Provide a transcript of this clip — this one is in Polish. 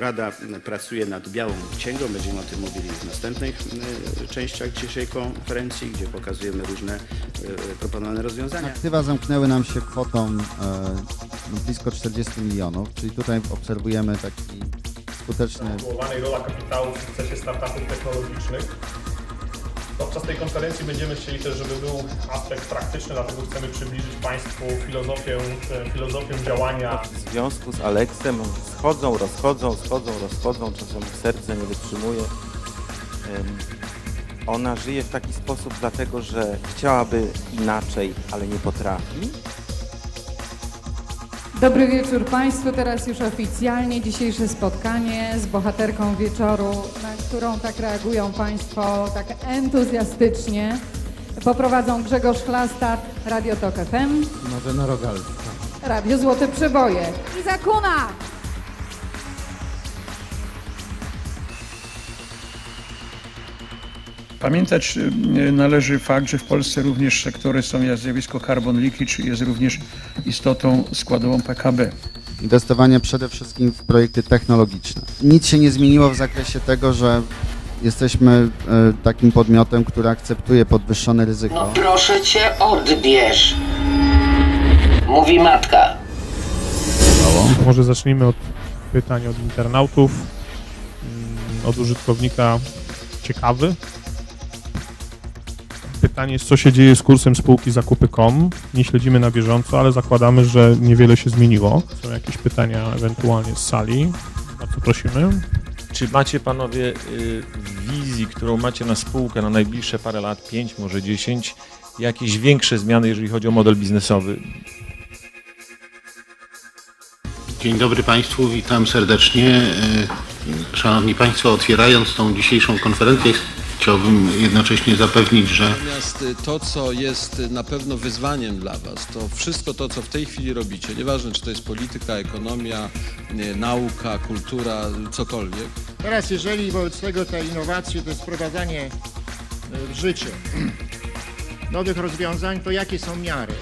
Rada pracuje nad białą księgą, będziemy o tym mówili w następnych e, częściach dzisiejszej konferencji, gdzie pokazujemy różne e, proponowane rozwiązania. Aktywa zamknęły nam się kwotą e, no, blisko 40 milionów, czyli tutaj obserwujemy taki skuteczny rola kapitału w sukcesie startupów technologicznych. Podczas tej konferencji będziemy chcieli też, żeby był aspekt praktyczny, dlatego chcemy przybliżyć Państwu filozofię, e, filozofię działania W związku z Aleksem schodzą, rozchodzą, schodzą, rozchodzą, czasem serce nie wytrzymuje. Ona żyje w taki sposób dlatego, że chciałaby inaczej, ale nie potrafi. Dobry wieczór Państwu. Teraz już oficjalnie dzisiejsze spotkanie z bohaterką wieczoru, na którą tak reagują Państwo tak entuzjastycznie. Poprowadzą Grzegorz Chlasta, Radio Tok FM, Marzena Rogalska. Radio Złote Przeboje. I Zakuna! Pamiętać y, należy fakt, że w Polsce również sektory są, jak zjawisko carbon leakage jest również istotą składową PKB. Inwestowanie przede wszystkim w projekty technologiczne. Nic się nie zmieniło w zakresie tego, że jesteśmy e, takim podmiotem, który akceptuje podwyższone No ryzyko. proszę cię, odbierz. Mówi matka. Może zacznijmy od pytań od internautów, mm, od użytkownika ciekawy. Pytanie jest, co się dzieje z kursem spółki zakupy.com. Nie śledzimy na bieżąco, ale zakładamy, że niewiele się zmieniło. Są jakieś pytania ewentualnie z sali. Bardzo prosimy. Czy macie panowie y, w wizji, którą macie na spółkę na najbliższe parę lat, 5, może 10, jakieś większe zmiany, jeżeli chodzi o model biznesowy? Dzień dobry Państwu, witam serdecznie. E, Szanowni Państwo, otwierając tą dzisiejszą konferencję, chciałbym jednocześnie zapewnić, że Natomiast to, co jest na pewno wyzwaniem dla Was, to wszystko to, co w tej chwili robicie, nieważne czy to jest polityka, ekonomia, nauka, kultura, cokolwiek, Teraz jeżeli wobec tego te innowacje to jest wprowadzanie e, w życie nowych rozwiązań, to jakie są miary?